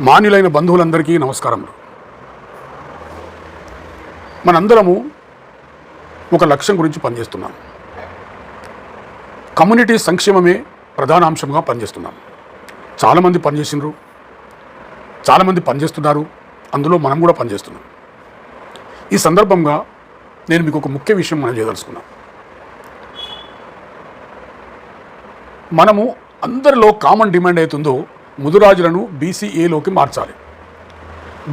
మాన్యులైన బంధువులందరికీ నమస్కారములు. మనందరము ఒక లక్ష్యం గురించి పనిచేస్తున్నాం. కమ్యూనిటీ సంక్షేమమే ప్రధాన అంశంగా పనిచేస్తున్నాం. చాలామంది పనిచేసినారు చాలామంది పనిచేస్తున్నారు అందులో మనం కూడా పనిచేస్తున్నాం. ఈ సందర్భంగా నేను మీకు ఒక ముఖ్య విషయం మనం చేయదలుచుకున్నాను మనము అందరిలో కామన్ డిమాండ్ అవుతుందో ముదురాజులను బీసీఏలోకి మార్చాలి.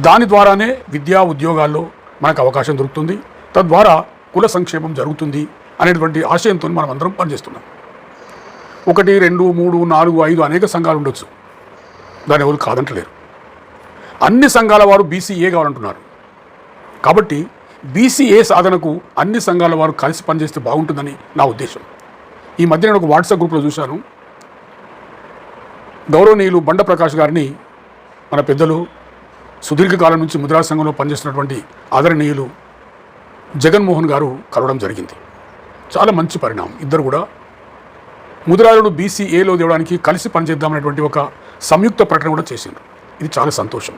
దాని ద్వారానే విద్యా ఉద్యోగాల్లో మనకు అవకాశం దొరుకుతుంది. తద్వారా కుల సంక్షేమం జరుగుతుంది అనేటువంటి ఆశయంతో మనం అందరం పనిచేస్తున్నాం. ఒకటి రెండు మూడు నాలుగు ఐదు అనేక సంఘాలు ఉండొచ్చు. దాని ఎవరు కాదంటలేరు. అన్ని సంఘాల వారు బీసీఏ కావాలంటున్నారు. కాబట్టి బీసీఏ సాధనకు అన్ని సంఘాల వారు కలిసి పనిచేస్తే బాగుంటుందని నా ఉద్దేశం. ఈ మధ్య నేను ఒక వాట్సాప్ గ్రూప్లో చూశాను. గౌరవనీయులు బండ ప్రకాష్ గారిని మన పెద్దలు సుదీర్ఘకాలం నుంచి ముద్రా సంఘంలో పనిచేస్తున్నటువంటి ఆదరణీయులు జగన్మోహన్ గారు కలవడం జరిగింది. చాలా మంచి పరిణామం. ఇద్దరు కూడా ముదిరాజుడు బీసీఏలో తేవడానికి కలిసి పనిచేద్దామనేటువంటి ఒక సంయుక్త ప్రకటన కూడా చేసిండ్రు. ఇది చాలా సంతోషం.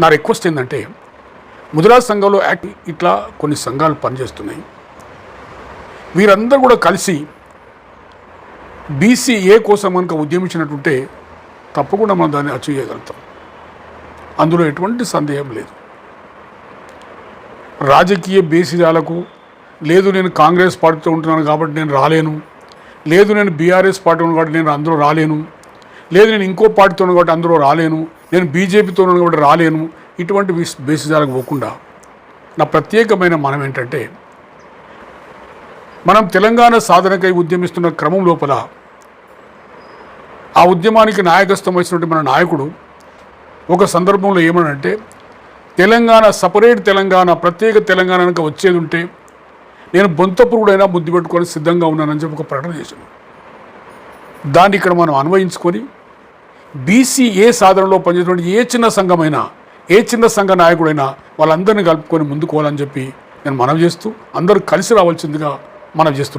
నా రిక్వెస్ట్ ఏంటంటే ముదిరాజ్ సంఘంలో యాక్ట్ ఇట్లా కొన్ని సంఘాలు పనిచేస్తున్నాయి. వీరందరూ కూడా కలిసి బీసీఏ కోసం కనుక ఉద్యమించినట్టుంటే తప్పకుండా మనం దాన్ని అచీవ్ చేయగలుగుతాం. అందులో ఎటువంటి సందేహం లేదు. రాజకీయ బేసిజాలకు లేదు నేను కాంగ్రెస్ పార్టీతో ఉంటున్నాను కాబట్టి నేను రాలేను. లేదు నేను బీఆర్ఎస్ పార్టీ ఉన్నాను కాబట్టి నేను అందులో రాలేను. లేదు నేను ఇంకో పార్టీతో ఉన్నాను కాబట్టి అందులో రాలేను. నేను బీజేపీతో ఉన్నాను కాబట్టి రాలేను. ఇటువంటి విస్- బేసిజాలకు పోకుండా నా ప్రత్యేకమైన మనం ఏంటంటే మనం తెలంగాణ సాధనకై ఉద్యమిస్తున్న క్రమం లోపల ఆ ఉద్యమానికి నాయకత్వం వచ్చినటువంటి మన నాయకుడు ఒక సందర్భంలో ఏమనంటే తెలంగాణ సపరేట్ తెలంగాణ ప్రత్యేక తెలంగాణ కనుక వచ్చేది ఉంటే నేను బొంతపురుడైనా బుద్ధి పెట్టుకొని సిద్ధంగా ఉన్నానని చెప్పి ఒక ప్రకటన చేశాను. దాన్ని ఇక్కడ మనం అన్వయించుకొని బీసీఏ సాధనలో పనిచేసినటువంటి ఏ చిన్న సంఘమైనా ఏ చిన్న సంఘ నాయకుడైనా వాళ్ళందరినీ కలుపుకొని ముందుకోవాలని చెప్పి నేను మనవి చేస్తూ అందరూ కలిసి రావాల్సిందిగా మనం చేస్తున్నాను.